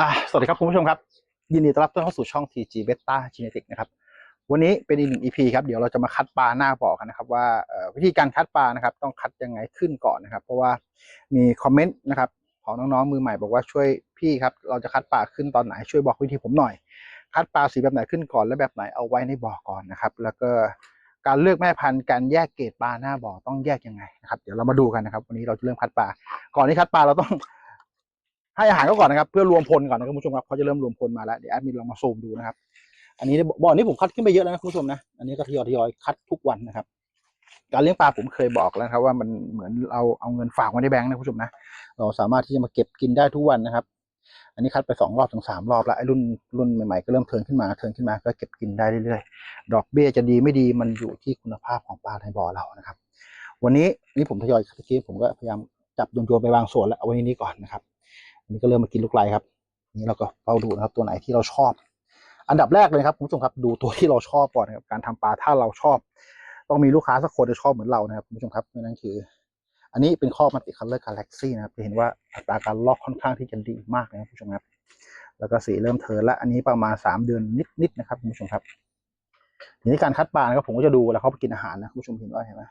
่าสวัสดีครับคุณผู้ชมครับ ยินดีต้อนรับเข้าสู่ช่อง TG Beta Genetic นะครับ วันนี้เป็นอีกหนึ่ง EP ครับเดี๋ยวเราจะมาคัดปลาหน้าบ่อกันนะครับ ว่าวิธีการคัดปลานะครับ ต้องคัดยังไงขึ้นก่อนนะครับ เพราะว่ามีคอมเมนต์นะครับของน้องๆมือใหม่บอกว่าช่วยพี่ครับ เราจะคัดปลาขึ้นตอนไหนช่วยบอกวิธีผมหน่อย คัดปลาสีแบบไหนขึ้นก่อนและแบบไหนเอาไว้ในบ่อก่อนนะครับ แล้วก็การเลือกแม่พันธุ์การแยกเกรดปลาหน้าบ่อต้องแยกยังไงนะครับเดี๋ยวเรามาดูกันนะครับ วันนี้เราจะเริ่มคัดปลาก่อนที่คัดปลาเราต้อง ให้อาหารเขาก่อนนะครับ เพื่อรวมพลก่อนนะครับคุณผู้ชมครับเขาจะเริ่มรวมพลมาแล้วเดี๋ยวแอดมินลองมาซูมดูนะครับ อันนี้บ่อนี้ผมคัดขึ้นไปเยอะแล้วนะคุณผู้ชมนะอันนี้ก็ทยอยทยอยคัดทุกวันนะครับ การเลี้ยงปลาผมเคยบอกแล้วครับ ว่ามันเหมือนเราเอาเงินฝากไว้ในแบงค์นะคุณผู้ชมนะเราสามารถที่จะมาเก็บกินได้ทุกวันนะครับ อันนี้คัดไปสองรอบถึงสามรอบแล้วไอ้รุ่นรุ่นใหม่ๆก็เริ่มเทิร์นขึ้นมาเทิร์นขึ้นมาก็เก็บกินได้เรื่อยๆดอกเบี้ยจะดีไม่ดีมันอยู่ที่คุณภาพของปลาในบ่อเรานะครับ วันนี้นี่ผมทยอยคัดกี้ผมก็พยายามจับโยนๆไปบางส่วนแล้วว้ในนี้ก่อนนะครับ อันนี้ก็เริ่มมากินลูกไลครับนี่เราก็เฝ้าดูนะครับตัวไหนที่เราชอบ อันดับแรกเลยครับคุณผู้ชมครับดูตัวที่เราชอบก่อนนะครับการทำปลาถ้าเราชอบ ต้องมีลูกค้าสักคนจะชอบเหมือนเรานะครับคุณผู้ชมครับนั่นคือ อันนี้เป็นข้อมัลติคัลเลอร์กาแล็กซี่นะครับจะเห็นว่าอัตราการลอกค่อนข้างที่จะดีมากนะครับคุณผู้ชมครับ แล้วก็สีเริ่มเทิร์นและอันนี้ประมาณสามเดือนนิดๆนะครับคุณผู้ชมครับทีนี้การคัดปลานะครับผมก็จะดูเวลาเขาไปกินอาหารนะคุณผู้ชมเห็นว่าเห็นไหม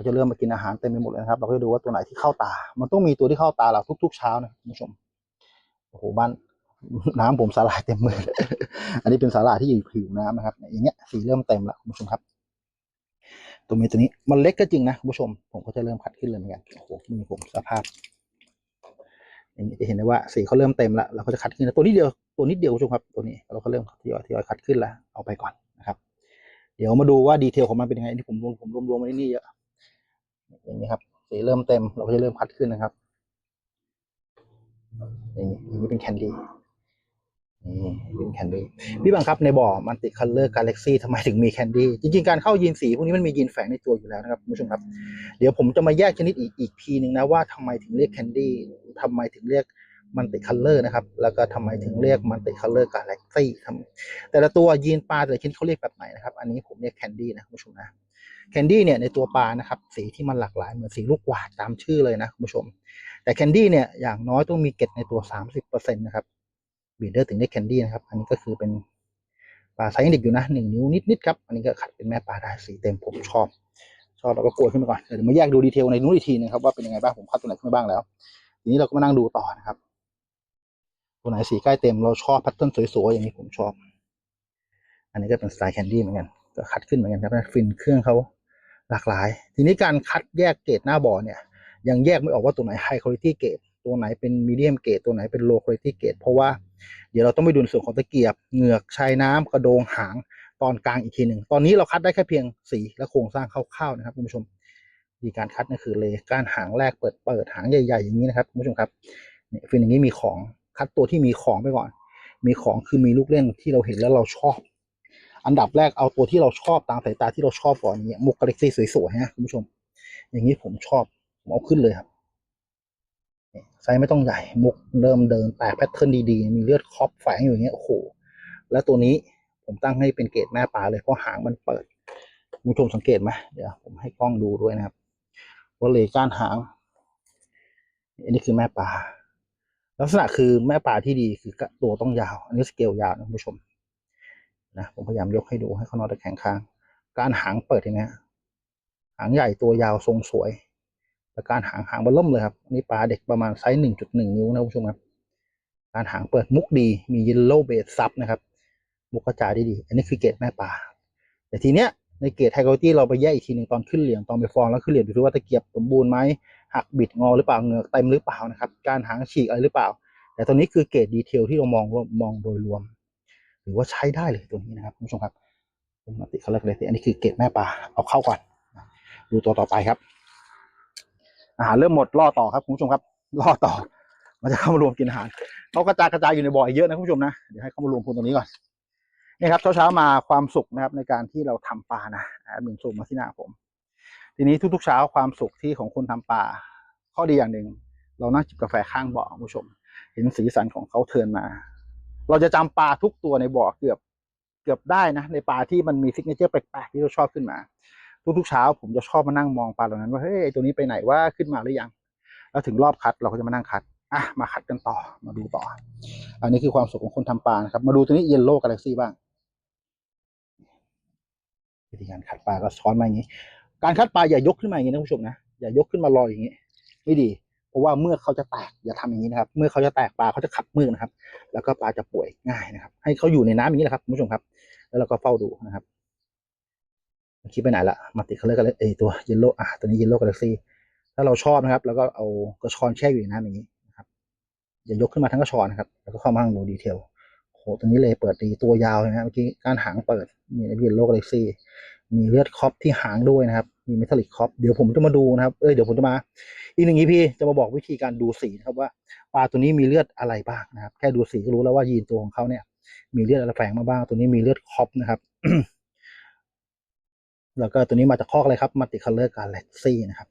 เราจะเริ่มมากินอาหารเต็มไปหมดเลยนะครับ เราก็จะดูว่าตัวไหนที่เข้าตา มันต้องมีตัวที่เข้าตาเราทุก ๆ เช้านะคุณผู้ชมโอ้โหบ้านน้ำผมสาหร่ายเต็มมือเลยอันนี้เป็นสาหร่ายที่อยู่ผิวน้ำนะครับ อย่างเงี้ยสีเริ่มเต็มแล้วคุณผู้ชมครับ ตัวเมียตัวนี้มันเล็กก็จริงนะคุณผู้ชม ผมก็จะเริ่มขัดขึ้นเลยเหมือนกัน โอ้โหมือผมสภาพ อย่างนี้จะเห็นได้ว่าสีเขาเริ่มเต็มแล้ว เราก็จะคัดขึ้นนะตัวนี้เดียว ตัวนิดเดียวคุณผู้ชมครับ ตัวนี้เราก็เริ่มทยอยทยอยคัดขึ้นแล้ว เอาไปก่อนนะครับ เดี๋ยวมาดูว่าดีเทลของมันเป็นยังไงที่ผมรวมผมรวมรวมไว้นี่เยอะ อย่างนี้ครับ สีเริ่มเต็มเราก็จะเริ่มคัดขึ้นนะครับ อย่างนี้อย่างนี้เป็นแคนดี้นี่เป็นแคนดี้พี่บังครับในบ่อมันติคัลเลอร์กาแล็กซี่ทำไมถึงมีแคนดี้จริง ๆ การเข้ายีนสีพวกนี้มันมียีนแฝงในตัวอยู่แล้วนะครับคุณผู้ชมครับ เดี๋ยวผมจะมาแยกชนิดอีกอีกทีหนึ่งนะว่าทำไมถึงเรียกแคนดี้ทำไมถึงเรียกมันติคัลเลอร์นะครับ แล้วก็ทำไมถึงเรียกมันติคัลเลอร์กาแล็กซี่ทำแต่ละตัวยีนปลาแต่ละชนิดเขาเรียกแบบไหนนะครับ อันนี้ผมเรียกแคนดี้นะคุณผู้ชมนะ แคนดี้เนี่ยในตัวปลานะครับสีที่มันหลากหลายเหมือนสีลูกกวาดตามชื่อเลยนะคุณผู้ชม แต่แคนดี้เนี่ยอย่างน้อยต้องมีเกล็ดในตัว 30%นะครับบีเดอร์ถึงได้แคนดี้นะครับ อันนี้ก็คือเป็นปลาไซส์เด็กอยู่นะหนึ่งนิ้วนิดๆครับ อันนี้ก็ขัดเป็นแม่ปลาได้สีเต็มผมชอบ ชอบเราก็โกยขึ้นมาก่อน เดี๋ยวมาแยกดูดีเทลในนู้นอีกทีนะครับว่าเป็นยังไงบ้างผมคัดตัวไหนขึ้นมาบ้างแล้ว ทีนี้เราก็มานั่งดูต่อนะครับ ตัวไหนสีใกล้เต็มเราชอบแพทเทิร์นสวยๆอย่างนี้ผมชอบ อันนี้ก็เป็นสไตล์แคนดี้เหมือนกันก็คัดขึ้นเหมือนกันครับฟินเครื่องเขา หลากหลาย ทีนี้การคัดแยกเกรดหน้าบ่อเนี่ย ยังแยกไม่ออกว่าตัวไหน high quality grade ตัวไหนเป็น medium grade ตัวไหนเป็น low quality grade เพราะว่าเดี๋ยวเราต้องไปดูส่วนของตะเกียบเหงือกชายน้ำกระโดงหางตอนกลางอีกทีหนึ่งตอนนี้เราคัดได้แค่เพียงสีและโครงสร้างคร่าวๆนะครับคุณผู้ชมดีการคัดนั่นคือเลยการหางแรกเปิดเปิดหางใหญ่ๆอย่างนี้นะครับคุณผู้ชมครับเนี่ยฟินอย่างนี้มีของคัดตัวที่มีของไปก่อน มีของคือมีลูกเล่นที่เราเห็นแล้วเราชอบ อันดับแรกเอาตัวที่เราชอบตามสายตาที่เราชอบก่อนอย่างเงี้ยมุกกาแล็กซี่สวยๆนะคุณผู้ชม อย่างนี้ผมชอบผมเอาขึ้นเลยครับไซส์ไม่ต้องใหญ่มุกเริ่มเดินแตกแพทเทิร์นดีๆ มีเลือดครอบแฝงอยู่อย่างเงี้ยโอ้โหแล้วตัวนี้ผมตั้งให้เป็นเกรดแม่ปลาเลยเพราะหางมันเปิดคุณผู้ชมสังเกตไหมเดี๋ยวผมให้กล้องดูด้วยนะครับว่าเลยก้านหางอันนี้คือแม่ปลาลักษณะคือแม่ปลาที่ดีคือตัวต้องยาว อันนี้สเกลยาวนะคุณผู้ชม นะผมพยายามยกให้ดูให้เขานอนตะแคงข้าง การหางเปิดอย่างเงี้ยหางใหญ่ตัวยาวทรงสวยแต่การหางหางบอลล่มเลยครับนนี้ปลาเด็กประมาณไซส์หนึ่งจุดหนึ่งนิ้วนะคุณผู้ชมครับการหางเปิดมุกดีมียินโลเบสซับนะครับมุกกระจายได้ดี อันนี้คือเกรดแม่ปลาแต่ทีเนี้ยในเกรดไฮโกลตี้เราไปแยกอีกทีหนึ่งตอนขึ้นเหลี่ยมตอนไปฟองแล้วขึ้นเหลี่ยมดูว่าตะเกียบสมบูรณ์ไหมหักบิดงอหรือเปล่าเงือกเต็มหรือเปล่านะครับ การหางฉีกอะไรหรือเปล่า แต่ตัวนี้คือเกรดดีเทลที่เรามองมองโดยรวม หรือว่าใช้ได้เลยตัวนี้นะครับคุณผู้ชมครับเป็นมัลติคัลเลอร์เลยอันนี้คือเกรดแม่ปลาเอาเข้าก่อน ดูตัวต่อไปครับ อาหารเริ่มหมดล่อต่อครับคุณผู้ชมครับล่อต่อ มันจะเข้ามารวมกินอาหารเขากระจายกระจายอยู่ในบ่อเยอะนะคุณผู้ชมนะเดี๋ยวให้เข้ามารวมพลตรงนี้ก่อนนี่ครับเช้าๆมาความสุขนะครับในการที่เราทำปลานะแอดมินซูมมาที่หน้าผม ทีนี้ทุกๆเช้าความสุขที่ของคนทำปลาข้อดีอย่างหนึ่งเรานั่งจิบกาแฟข้างบ่อคุณผู้ชม เห็นสีสันของเขาเทินมา เราจะจำปลาทุกตัวในบ่อเกือบเกือบได้นะ ในปลาที่มันมีซิกเนเจอร์แปลกๆที่เราชอบขึ้นมา ทุกๆเช้า ผมจะชอบมานั่งมองปลาเหล่านั้นว่าเฮ้ยตัวนี้ไปไหนว่าขึ้นมาหรือยังแล้วถึงรอบคัดเราก็จะมานั่งคัดอะมาคัดกันต่อมาดูต่อ อันนี้คือความสุขของคนทำปลานะครับ มาดูตัวนี้เยลโล่กาแล็กซี่บ้างวิธีการคัดปลาก็ช้อนมาอย่างนี้ การคัดปลาอย่ายกขึ้นมาอย่างนี้นะคุณผู้ชมนะอย่ายกขึ้นมาลอยอย่างนี้ ไม่ดี เพราะว่าเมื่อเขาจะแตกอย่าทำอย่างนี้นะครับ เมื่อเขาจะแตกปลาเขาจะขัดมือนะครับ แล้วก็ปลาจะป่วยง่ายนะครับ ให้เขาอยู่ในน้ำอย่างนี้แหละครับคุณผู้ชมครับ แล้วเราก็เฝ้าดูนะครับคิดไปไหนละมาติดเขาเรียกกันเลยเอตัวเยลโล่อะตัวนี้เยลโล่กาแล็กซี่ถ้าเราชอบนะครับ แล้วก็เอากระชอนแช่อยู่ในน้ำอย่างนี้นะครับอย่ายกขึ้นมาทั้งกระชอนนะครับ แล้วก็เข้ามาดูดีเทลโหตัวนี้เลยเปิดดีตัวยาวนะเมื่อกี้การหางเปิดนี่เยลโล่กาแล็กซี่มีเลือดคอปที่หางด้วยนะครับ มีเมทัลลิกคอปเดี๋ยวผมจะมาดูนะครับเอ้ยเดี๋ยวผมจะมา อีกหนึ่ง EP จะมาบอกวิธีการดูสีนะครับว่าปลาตัวนี้มีเลือดอะไรบ้างนะครับ แค่ดูสีก็รู้แล้วว่ายีนตัวของเขาเนี่ย มีเลือดอะไรแฝงมาบ้าง ตัวนี้มีเลือดคอปนะครับ แล้วก็ตัวนี้มาจากคอกอะไรครับมัลติคัลเลอร์การแล็กซี่นะครับ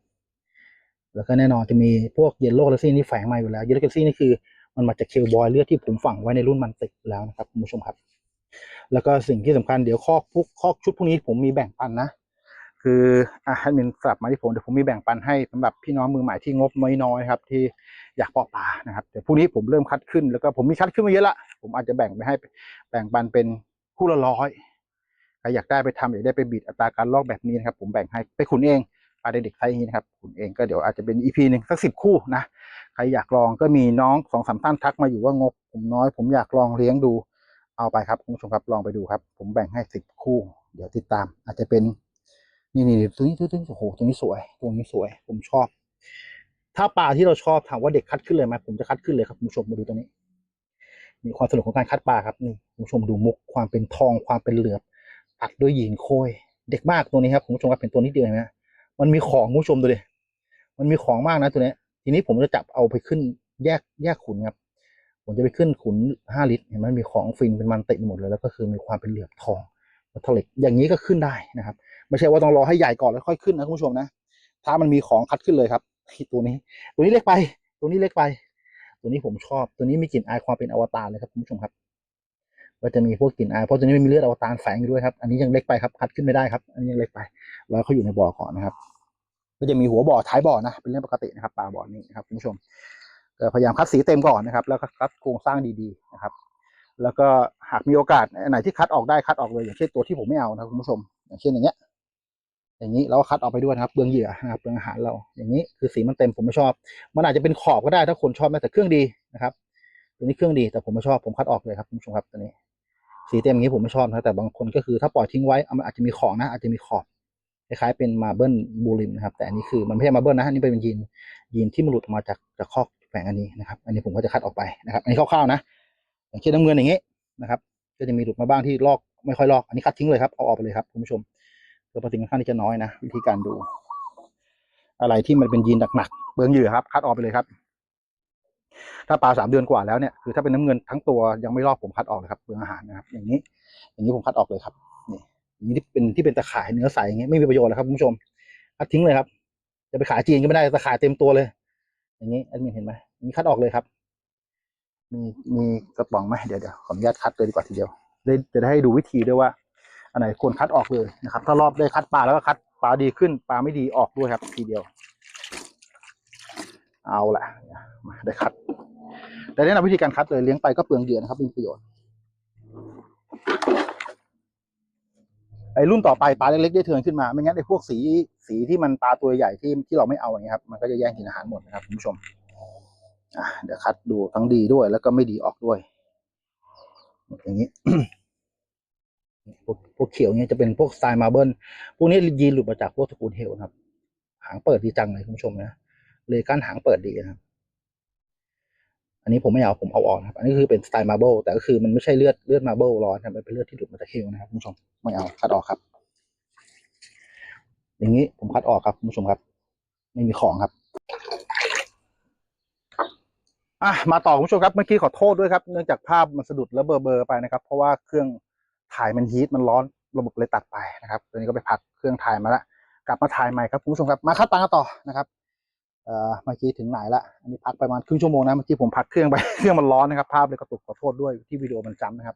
แล้วก็แน่นอนจะมีพวกเยลโล่กาแล็กซี่นี่แฝงมาอยู่แล้วเยลโล่กาแล็กซี่นี่คือมันมาจากเคลบอยเลือดที่ผมฝังไว้ในรุ่นมันติดแล้วนะครับคุณผู้ชมครับ แล้วก็สิ่งที่สำคัญเดี๋ยวคอกพวกคอกชุดพวกนี้ผมมีแบ่งปันนะ คืออะให้มินสลับมาที่ผมเดี๋ยวผมมีแบ่งปันให้สำหรับพี่น้องมือใหม่ที่งบน้อยๆครับที่อยากเพาะปลานะครับเดี๋ยวพรุ่งนี้ผมเริ่มคัดขึ้นแล้วก็ผมมีคัดขึ้นมาเยอะละผมอาจจะแบ่งไปให้แบ่งปันเป็นคู่ละร้อยใครอยากได้ไปทำอยากได้ไปบิดอัตราการลอกแบบนี้นะครับ ผมแบ่งให้ไปขุนเองปลาเด็กๆไซส์นี้นะครับขุนเองก็เดี๋ยวอาจจะเป็นอีพีหนึ่งสักสิบคู่นะใครอยากลองก็มีน้องสองสามท่านทักมาอยู่ว่างบ ผมน้อยผมอยากลองเลี้ยงดูเอาไปครับคุณผู้ชมครับลองไปดูครับ ผมแบ่งให้สิบคู่ เดี๋ยวติดตามอาจจะเป็น นี่นี่ตัวนี้ตัวนี้โอ้โหตัวนี้สวยตัวนี้สวย ผมชอบ ถ้าปลาที่เราชอบถามว่าเด็กคัดขึ้นเลยไหมผมจะคัดขึ้นเลยครับคุณผู้ชมมาดูตัวนี้มีความสนุกของการคัดปลาครับนี่คุณผู้ชมดูมุกความเป็นทองความเป็นเหลือบตัดด้วยหยินโคยเด็กมากตัวนี้ครับคุณผู้ชมครับเป็นตัวนิดเดียวนไหมมันมีของคุณผู้ชมดูดิมันมีของมากนะตัวนี้ ทีนี้ผมจะจับเอาไปขึ้นแยกแยกขุนครับผมจะไปขึ้นขุนห้าลิตรเห็นไหมมีของฟินเป็นมันติหมดเลยแล้วก็คือมีความเป็นเหลือบทองวัตถุเหล็กอย่างนี้ก็ขึ้นได้นะครับ ไม่ใช่ว่าต้องรอให้ใหญ่ก่อนแล้วค่อยขึ้นนะคุณผู้ชมนะ ถ้ามันมีของคัดขึ้นเลยครับตัวนี้ ตัวนี้เล็กไป ตัวนี้เล็กไป ตัวนี้ผมชอบ ตัวนี้มีกลิ่นอายความเป็นอวตารเลยครับคุณผู้ชมครับก็จะมีพวกกลิ่นอายเพราะตัวนี้ไม่มีเลือดอวตารแฝงอยู่ด้วยครับ อันนี้ยังเล็กไปครับคัดขึ้นไม่ได้ครับ อันนี้ยังเล็กไป แล้วเขาอยู่ในบ่อก่อนนะครับ ก็จะมีหัวบ่อท้ายบ่อนะ เป็นเรื่องปกตินะครับปลาบ่อนี้นะครับคุณผู้ชมพยายามคัดสีเต็มก่อนนะครับ แล้วคัดโครงสร้างดีๆนะครับ แล้วก็หากมีโอกาสไหนที่คัดออกได้คัดออกเลยอย่างเช่นตัวที่ผมไม่เอานะคุณผู้ชม อย่างเช่นอย่างเงี้ย อย่างนี้เราก็คัดออกไปด้วยนะครับเปลืองเหยื่อนะครับเปลืองอาหารเราอย่างนี้คือสีมันเต็มผมไม่ชอบ มันอาจจะเป็นขอบก็ได้ถ้าคนชอบนะแต่เครื่องดีนะครับ ตัวนี้เครื่องดีแต่ผมไม่ชอบผมคัดออกเลยครับคุณผู้ชมครับตัวนี้ สีเต็มอย่างนี้ผมไม่ชอบนะแต่บางคนก็คือถ้าปล่อยทิ้งไว้อามันอาจจะมีของนะ อาจจะมีขอบคล้ายๆเป็นมาเบิลบูลิมนะครับ แต่อันนี้คือมันไม่ใช่มาเบิลนะอันนี้เป็นยีนยีนที่มันหลุดออกมาจากจากคอกแฝงอันนี้นะครับ อันนี้ผมก็จะคัดออกไปนะครับ อันนี้คร่าวๆนะอย่างเช่นน้ำเงินอย่างนี้นะครับ ก็จะมีหลุดมาบ้างที่ลอกไม่ค่อยลอก อันนี้คัดทิ้งเลยครับเอาออกไปเลยครับคุณผู้ชม ตัวประสิทธิ์ค่อนข้างที่จะน้อยนะวิธีการดู อะไรที่มันเป็นยีนหนักๆเบืองเหยื่อครับ คัดออกไปเลยครับ ถ้าปลาสามเดือนกว่าแล้วเนี่ยคือถ้าเป็นน้ำเงินทั้งตัวยังไม่รอบผมคัดออกเลยครับเบืองอาหารนะครับ อย่างนี้ อย่างนี้ผมคัดออกเลยครับนี่อย่างนี้ที่เป็นที่เป็นตะข่ายเนื้อใสอย่างเงี้ยไม่มีประโยชน์แล้วครับคุณผู้ชมคัดทิ้งเลยครับจะไปขายจีนก็ไม่ได้ตะข่ายเต็มตัวเลย อย่างนี้แอดมินเห็นไหมอย่างนี้คัดออกเลยครับ มีมีกระป๋องไหมเดี๋ยวเดี๋ยวขออนุญาตคัดเลยดีกว่าทีเดียวได้จะได้ให้ดูวิธีด้วยว่า อันไหนควรคัดออกเลยนะครับ ถ้ารอบได้คัดปลาแล้วก็คัดปลาดีขึ้นปลาไม่ดีออกด้วยครับ ทีเดียว เอาละมาได้คัด แต่แนะนำวิธีการคัดเลยเลี้ยงไปก็เปลืองเหยื่อนะครับมีประโยชน์ไอ้รุ่นต่อไปปลาเล็กๆได้เทินขึ้นมาไม่งั้นไอ้พวกสีสีที่มันปลาตัวใหญ่ที่ที่เราไม่เอาอย่างเงี้ยครับ มันก็จะแย่งกินอาหารหมดนะครับคุณผู้ชมอะเดี๋ยวคัดดูทั้งดีด้วยแล้วก็ไม่ดีออกด้วยอย่างนี้ พวกพวกเขียวเนี่ยจะเป็นพวกสไตล์มาเบิลพวกนี้ยีนหลุดมาจากพวกตระกูลเฮลครับ หางเปิดดีจังเลยคุณผู้ชมนะเลยก้านหางเปิดดีนะครับ อันนี้ผมไม่เอาผมเอาออกครับ อันนี้คือเป็นสไตล์มาเบิลแต่ก็คือมันไม่ใช่เลือดเลือดมาเบิลร้อนนะมันเป็นเลือดที่หลุดมาจากเฮลนะครับคุณผู้ชมไม่เอาคัดออกครับ อย่างนี้ผมคัดออกครับคุณผู้ชมครับ ไม่มีของครับอะมาต่อคุณผู้ชมครับเมื่อกี้ขอโทษด้วยครับเนื่องจากภาพมันสะดุดแล้วเบลอเบลอๆไปนะครับ เพราะว่าเครื่อง ถ่ายมันฮีทมันร้อนระบบเลยตัดไปนะครับตอนนี้ก็ไปพักเครื่องถ่ายมาละกลับมาถ่ายใหม่ครับคุณผู้ชมครับมาคัดตังกันต่อนะครับเอ่อเมื่อกี้ถึงไหนละอันนี้พักไปประมาณครึ่งชั่วโมงนะเมื่อกี้ผมพักเครื่องไปเครื่องมันร้อนนะครับ ภาพเลยกระตุกขอโทษด้วยที่วิดีโอมันจำนะครับ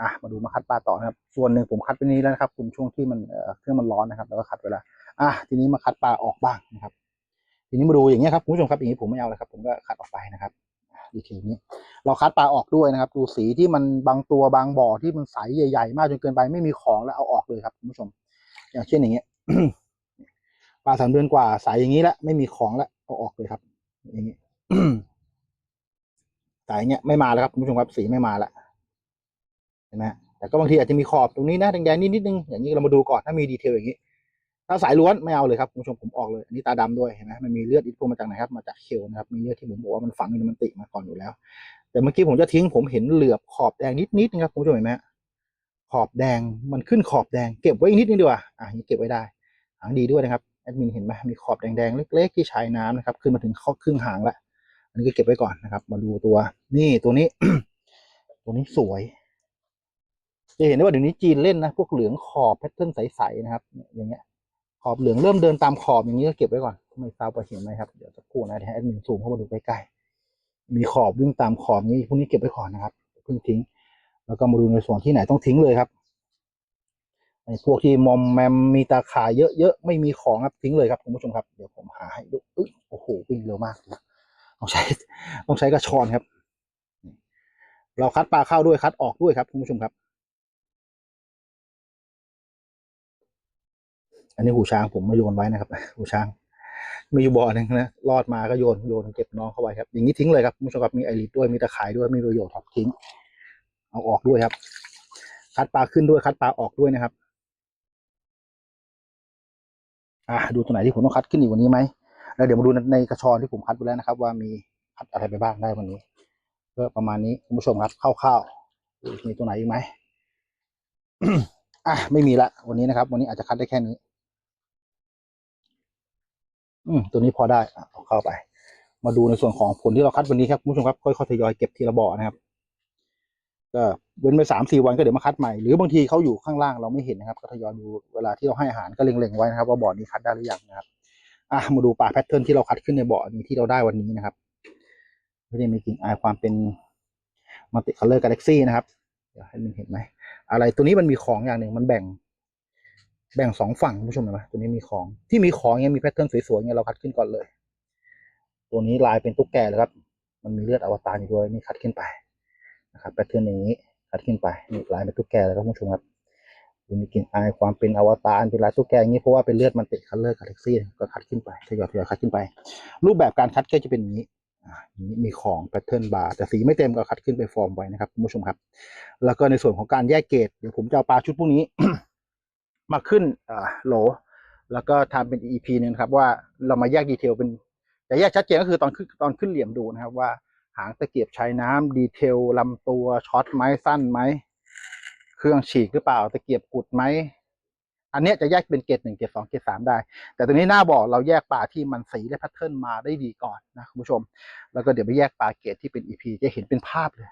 อะมาดูมาคัดปลาต่อนะครับ ส่วนหนึ่งผมคัดไปนี้แล้วนะครับ คุณช่วงที่มันเอ่อเครื่องมันร้อนนะครับ แล้วก็คัดไปแล้วอะทีนี้มาคัดปลาออกบ้างนะครับ ทีนี้มาดูอย่างเงี้ยครับคุณผู้ชมครับอย่างนี้ผมไม่เอาเลยครับ ผมก็คัดออกไปนะครับ ดีเทลนี้ เราคัดปลาออกด้วยนะครับ ดูสีที่มันบางตัวบางบ่อที่มันใสใหญ่ ๆ มากจนเกินไปไม่มีของแล้วเอาออกเลยครับคุณผู้ชม อย่างเช่นอย่างเงี้ยปลาสามเดือนกว่าใสอย่างนี้แล้วไม่มีของแล้วเอาออกเลยครับ อย่างนี้สายเงี้ยไม่มาแล้วครับคุณผู้ชมครับสีไม่มาแล้วเห็นไหมแต่ก็บางทีอาจจะมีขอบตรงนี้นะแดงๆนิดนิดนึงอย่างนี้เรามาดูก่อนถ้ามีดีเทลอย่างนี้ ถ้าสายล้วนไม่เอาเลยครับคุณผู้ชมผมออกเลยอันนี้ตาดำด้วยเห็นไหมมันมีเลือดอิทโพมาจากไหนครับมาจากเคลนะครับมีเลือดที่ผมบอกว่ามันฝังอยู่ในมันติมาก่อนอยู่แล้ว แต่เมื่อกี้ผมจะทิ้งผมเห็นเหลือบขอบแดงนิดนิดนะครับคุณผู้ชมเห็นไหมขอบแดงมันขึ้นขอบแดงเก็บไว้อีกนิดนึงดีกว่าอะนี้เก็บไว้ได้หางดีด้วยนะครับแอดมินเห็นไหมมีขอบแดงๆเล็ก ๆ ที่ชายน้ำนะครับขึ้นมาถึงข้อครึ่งหางละอันนี้ก็เก็บไว้ก่อนนะครับ มาดูตัว นี่ตัวนี้ ตัวนี้สวย จะเห็นได้ว่าเดี๋ยวนี้จีนเล่นนะพวกเหลืองขอบแพทเทิร์นใสๆนะครับ อย่างเงี้ย ขอบเหลืองเริ่มเดินตามขอบอย่างนี้ก็เก็บไว้ก่อน ไม่ทราบว่าเห็นไหมครับ เดี๋ยวจะพูดนะเดี๋ยวให้แอดมินซูมเข้ามาดูใกล้ๆ มีขอบวิ่งตามขอบนี้พวกนี้เก็บไว้ก่อนนะครับเพิ่งทิ้ง แล้วก็มาดูในส่วนที่ไหนต้องทิ้งเลยครับไอ้พวกที่มอมแมมมีตาข่ายเยอะๆไม่มีของครับทิ้งเลยครับคุณผู้ชมครับ เดี๋ยวผมหาให้ดูอุ๊ยโอ้โหวิ่งเร็วมากนะต้องใช้ต้องใช้กระชอนครับ เราคัดปลาเข้าด้วยคัดออกด้วยครับคุณผู้ชมครับ อันนี้หูช้างผมมาโยนไว้นะครับหูช้าง มีอยู่บ่อหนึ่งนะรอดมาก็โยนโยนเก็บน้องเข้าไว้ครับ อย่างนี้ทิ้งเลยครับคุณผู้ชมครับมีไอริดด้วยมีตะข่ายด้วยมีประโยชน์ครับทิ้ง เอาออกด้วยครับ คัดปลาขึ้นด้วยคัดปลาออกด้วยนะครับ อะดูตัวไหนที่ผมต้องคัดขึ้นอีกวันนี้ไหมแล้วเดี๋ยวมาดูในกระชอนที่ผมคัดไปแล้วนะครับ ว่ามีคัดอะไรไปบ้างได้วันนี้ก็ประมาณนี้คุณผู้ชมครับคร่าวๆมีตัวไหนอีกไหมอะไม่มีละวันนี้นะครับ วันนี้อาจจะคัดได้แค่นี้ อืมตัวนี้พอได้อะเอาเข้าไป มาดูในส่วนของผลที่เราคัดวันนี้ครับคุณผู้ชมครับค่อยๆทยอยเก็บทีละบ่อนะครับ ก็เว้นไปสามสี่วันก็เดี๋ยวมาคัดใหม่หรือบางทีเขาอยู่ข้างล่างเราไม่เห็นนะครับ ก็ทยอยดูเวลาที่เราให้อาหารก็เล็งๆไว้นะครับ ว่าบ่อนี้คัดได้หรือยังนะครับอะมาดูปลาแพทเทิร์นที่เราคัดขึ้นในบ่อนี้ที่เราได้วันนี้นะครับก็จะมีกลิ่นอายความเป็นมัลติคัลเลอร์กาแล็กซี่นะครับเดี๋ยวให้มันเห็นไหมอะไรตัวนี้มันมีของอย่างหนึ่งมันแบ่ง แบ่งสองฝั่งผู้ชมเห็นไหมตัวนี้มีของที่มีของเงี้ยมีแพทเทิร์นสวยๆเงี้ยเราคัดขึ้นก่อนเลย ตัวนี้ลายเป็นตุ๊กแกเลยครับ มันมีเลือดอวตารอยู่ด้วยนี่คัดขึ้นไปนะครับแพทเทิร์นอย่างนี้คัดขึ้นไปนี่ลายเป็นตุ๊กแกเลยครับผู้ชมครับมีกลิ่นอายความเป็นอวตารเป็นลายตุ๊กแกอย่างนี้เพราะว่าเป็นเลือดมันติดคัลเลอร์กาแล็กซี่ก็คัดขึ้นไปทยอยทยอยคัดขึ้นไป รูปแบบการคัดก็จะเป็นอย่างนี้นี้มีของแพทเทิร์นบาร์แต่สีไม่เต็มก็คัดขึ้นไปฟอร์มไว้นะครับคุณผู้ชมครับ แล้วก็ในส่วนของการแยกเกรดเดี๋ยวผมจะเอาปลาชุดพวกนี้ มาขึ้นโหล แล้วก็ทำเป็น EP หนึงครับว่าเรามาแยกดีเทลเป็นแต่แยกชัดเจนก็คือตอนขึ้นตอนขึ้นเหลี่ยมดูนะครับว่าหางตะเกียบชายน้ำดีเทลลำตัวช็อตไหมสั้นไหมเครื่องฉีกหรือเปล่าตะเกียบกุดไหมอันนี้จะแยกเป็นเกรดหนึ่งเกรดสองเกรดสามได้ แต่ตัวนี้หน้าบอกเราแยกปลาที่มันสีและแพทเทิร์นมาได้ดีก่อนนะคุณผู้ชม แล้วก็เดี๋ยวไปแยกปลาเกรดที่เป็น EP จะเห็นเป็นภาพเลย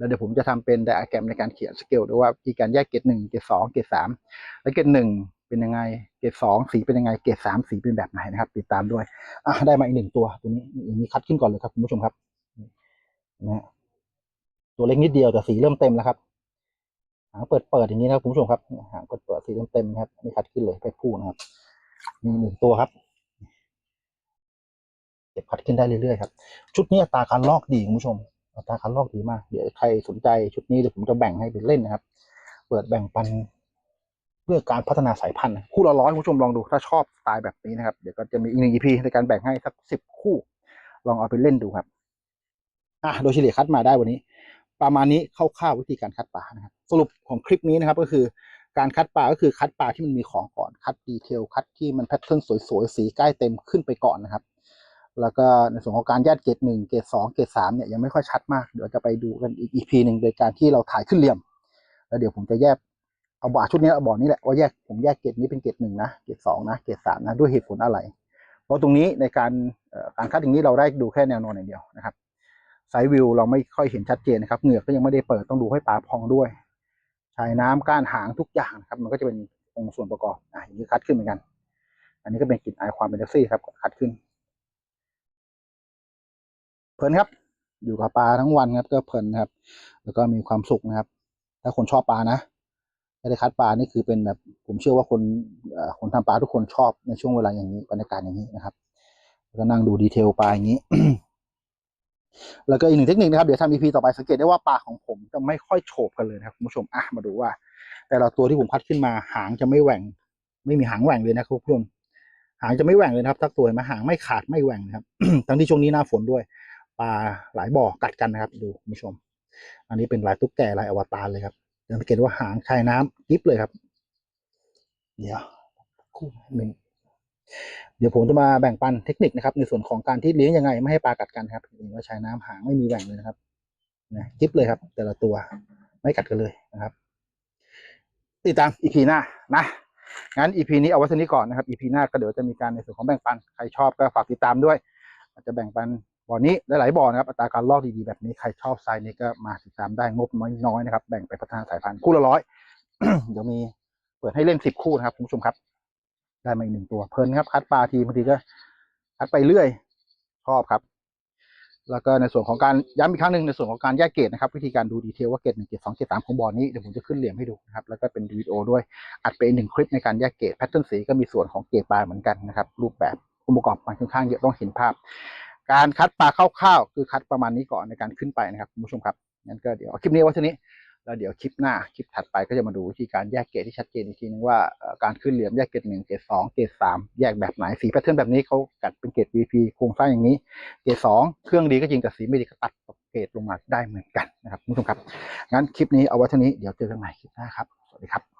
แล้วเดี๋ยวผมจะทำเป็นไดอะแกรมในการเขียนสเกลด้วยว่าวิธีการแยกเกรดหนึ่งเกรดสองเกรดสามแล้วเกรดหนึ่งเป็นยังไงเกรดสองสีเป็นยังไงเกรดสามสีเป็นแบบไหนนะครับ ติดตามด้วยอะได้มาอีกหนึ่งตัวตัวนี้อย่างนี้คัดขึ้นก่อนเลยครับคุณผู้ชมครับนะฮะตัวเล็กนิดเดียวแต่สีเริ่มเต็มแล้วครับหางเปิดเปิดอย่างนี้นะครับคุณผู้ชมครับหางเปิดเปิดสีเริ่มเต็มนะครับนี่คัดขึ้นเลยไปพูนะครับมีหนึ่งตัวครับเก็บคัดขึ้นได้เรื่อยๆครับ ชุดนี้อัตราการลอกดีคุณผู้ชม อัตราการลอกดีมาก เดี๋ยวใครสนใจชุดนี้เดี๋ยวผมจะแบ่งให้เป็นเล่นนะครับ เปิดแบ่งปันเพื่อการพัฒนาสายพันธุ์ คู่ละร้อยคุณผู้ชมลองดู ถ้าชอบสไตล์แบบนี้นะครับ เดี๋ยวก็จะมีอีกหนึ่ง EP ในการแบ่งให้สักสิบคู่ ลองเอาไปเล่นดูครับ อะโดยเฉลี่ยคัดมาได้วันนี้ ประมาณนี้คร่าวๆวิธีการคัดปลานะครับ สรุปของคลิปนี้นะครับก็คือการคัดปลาก็คือคัดปลาที่มันมีของก่อน คัดดีเทล คัดที่มันแพทเทิร์นสวยๆ สีใกล้เต็มขึ้นไปก่อนนะครับ แล้วก็ในส่วนของการแยกเกรดหนึ่งเกรดสองเกรดสามเนี่ยยังไม่ค่อยชัดมาก เดี๋ยวจะไปดูกันอีก EP หนึ่งโดยการที่เราถ่ายขึ้นเหลี่ยม แล้วเดี๋ยวผมจะแยกเอาบ่าชุดนี้เอาบ่อนี้แหละว่าแยกผมแยกเกรดนี้เป็นเกรดหนึ่งนะเกรดสองนะเกรดสามนะด้วยเหตุผลอะไร เพราะตรงนี้ในการการคัดอย่างนี้เราได้ดูแค่แนวนอนอย่างเดียวนะครับไซวิวเราไม่ค่อยเห็นชัดเจนนะครับเหงือกก็ยังไม่ได้เปิดต้องดูให้ปลาพองด้วยชายน้ำก้านหางทุกอย่างนะครับมันก็จะเป็นองค์ส่วนประกอบอะอย่างนี้คัดขึ้นเหมือนกัน อันนี้ก็เป็นกลิ่นอายความเป็นแท็กซี่ครับคัดขึ้น เพลินครับ อยู่กับปลาทั้งวันครับก็เพลินครับ แล้วก็มีความสุขนะครับ ถ้าคนชอบปลานะไม่ได้คัดปลานี่คือเป็นแบบผมเชื่อว่าคนคนทำปลาทุกคนชอบในช่วงเวลาอย่างนี้บรรยากาศอย่างนี้นะครับแล้วก็นั่งดูดีเทลปลาอย่างนี้ แล้วก็อีกหนึ่งเทคนิคนะครับ เดี๋ยวทำ EP ต่อไปสังเกตได้ว่าปลาของผมจะไม่ค่อยโฉบกันเลยนะครับคุณผู้ชมอะมาดูว่า แต่ละตัวที่ผมคัดขึ้นมาหางจะไม่แหว่ง ไม่มีหางแหว่งเลยนะครับคุณผู้ชมหางจะไม่แหว่งเลยนะครับทักตัวมาหางไม่ขาดไม่แหว่งนะครับ ทั้งที่ช่วงนี้หน้าฝนด้วย ปลาหลายบ่อกัดกันนะครับ ดูคุณผู้ชม อันนี้เป็นลายตุ๊กแกลายอวตารเลยครับสังเกตว่าหางชายน้ำกิฟเลยครับ เดี๋ยวคู่หนึ่งเดี๋ยวผมจะมาแบ่งปันเทคนิคนะครับ ในส่วนของการที่เลี้ยงยังไงไม่ให้ปลากัดกันครับเห็นว่าชายน้ำหางไม่มีแหว่งเลยนะครับนะกิฟเลยครับ แต่ละตัวไม่กัดกันเลยนะครับ ติดตามอีพีหน้านะงั้นอีพีนี้เอาไว้เท่านี้ก่อนนะครับอีพีหน้าก็เดี๋ยวจะมีการในส่วนของแบ่งปันใครชอบก็ฝากติดตามด้วย อาจจะแบ่งปัน บ่อนี้หลายๆบ่อนะครับอัตราการลอกดีๆแบบนี้ใครชอบไซส์นี้ก็มาติดตามได้งบน้อยๆนะครับ แบ่งไปพัฒนาสายพันธุ์คู่ละร้อยเดี๋ยวมีเปิดให้เล่นสิบคู่นะครับคุณผู้ชมครับ ได้มาอีกหนึ่งตัวเพลินครับคัดปลาทีบางทีก็คัดไปเรื่อยชอบครับ แล้วก็ในส่วนของการย้ำอีกครั้งหนึ่งในส่วนของการแยกเกรดนะครับวิธีการดูดีเทลว่าเกรดหนึ่งเกรดสองเกรดสามของบอร์ดนี้เดี๋ยวผมจะขึ้นเหลี่ยมให้ดูนะครับแล้วก็เป็นวิดีโอด้วยอัดไปหนึ่งคลิปในการแยกเกรดแพทเทิร์นสีก็มีส่วนของเกรดปลาเหมือนกันนะครับรูปแบบองค์ประกอบมันค่อนข้างเยอะต้องเห็นภาพ การคัดปลาคร่าวๆคือคัดประมาณนี้ก่อนในการขึ้นไปนะครับคุณผู้ชมครับงั้นก็เดี๋ยวคลิปนี้ไว้เท่านี้แล้วเดี๋ยวคลิปหน้าคลิปถัดไปก็จะมาดูวิธีการแยกเกรดที่ชัดเจนอีกทีนึงว่าการขึ้นเหลี่ยมแยกเกรดหนึ่งเกรดสองเกรดสามแยกแบบไหนสีแพทเทิร์นแบบนี้เขากัดเป็นเกรด VP โครงสร้างอย่างนี้ เกรดสองเครื่องดีก็จริงแต่สีไม่ดีก็ตัดเกรดลงมาได้เหมือนกันนะครับคุณผู้ชมครับงั้นคลิปนี้เอาไว้เท่านี้เดี๋ยวเจอกันใหม่คลิปหน้าครับสวัสดีครับ